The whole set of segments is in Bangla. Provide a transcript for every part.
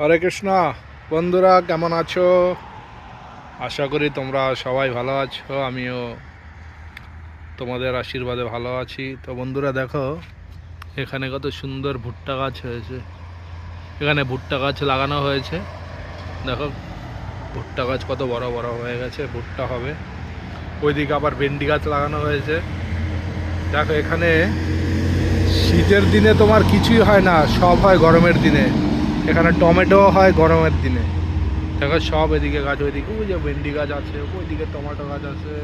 হরে কৃষ্ণ। বন্ধুরা, কেমন আছো? আশা করি তোমরা সবাই ভালো আছো, আমিও তোমাদের আশীর্বাদে ভালো আছি। তো বন্ধুরা, দেখো, এখানে কত সুন্দর ভুট্টা গাছ হয়েছে। এখানে ভুট্টা গাছ লাগানো হয়েছে। দেখো, ভুট্টা গাছ কত বড় বড় হয়ে গেছে, ভুট্টা হবে। ওইদিকে আবার ভেন্ডি গাছ লাগানো হয়েছে। দেখো, এখানে শীতের দিনে তোমার কিছুই হয় না, সব হয় গরমের দিনে। এখানে টমেটো হয় গরমের দিনে। দেখো সব এদিকে গাছ, ওইদিকে ওই যে ভেন্ডি গাছ আছে, ওইদিকে টমেটো গাছ আছে,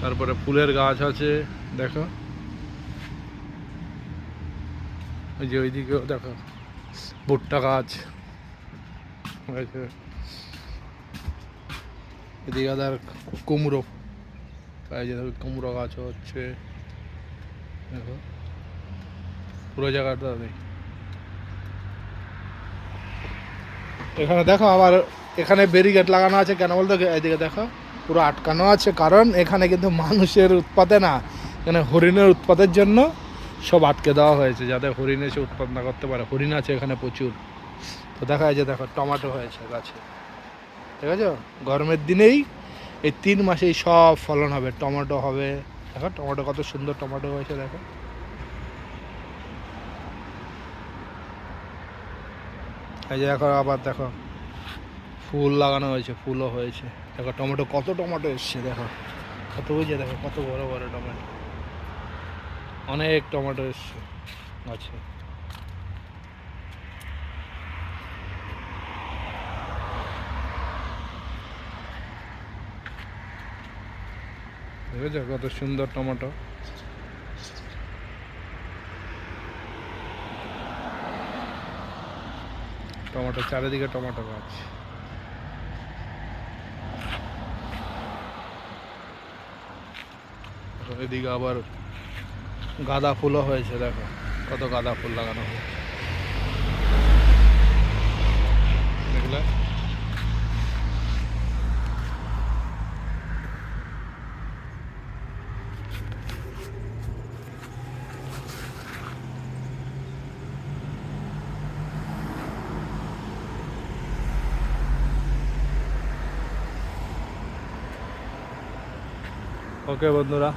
তারপরে ফুলের গাছ আছে, দেখো। ওই যে ওইদিকেও দেখো, ভুট্টা গাছ। এদিকে আবার কুমড়ো কুমড়ো গাছও হচ্ছে। দেখো, পুরো জায়গাটা নেই এখানে দেখো আবার এখানে ব্যারিকেড লাগানো আছে। কেন বলতো? এদিকে দেখো, পুরো আটকানো আছে। কারণ এখানে কিন্তু মানুষের উৎপাতে না, এখানে হরিণের উৎপাতের জন্য সব আটকে দেওয়া হয়েছে, যাতে হরিণ এসে উৎপাদ না করতে পারে। হরিণ আছে এখানে প্রচুর। তো দেখা যায় দেখো, টমেটো হয়েছে গাছে। ঠিক আছে? গরমের দিনেই এই তিন মাসেই সব ফলন হবে। টমেটো হবে। দেখো, টমেটো কত সুন্দর টমেটো হয়েছে, দেখো। এই যে দেখো আবার দেখো, ফুল লাগানো হয়েছে, ফুলও হয়েছে। দেখো, টমেটো কত টমেটো এসছে, দেখো। কত যে দেখো, কত বড় বড় টমেটো। অনেক টমেটো এসছে আছে কত সুন্দর টমেটো? টমেটো, চারিদিকে টমেটো গাছ। এদিকে আবার গাঁদা ফুলও হয়েছে, দেখো, কত গাঁদা ফুল লাগানো হয়েছে। ওকে বন্ধুরা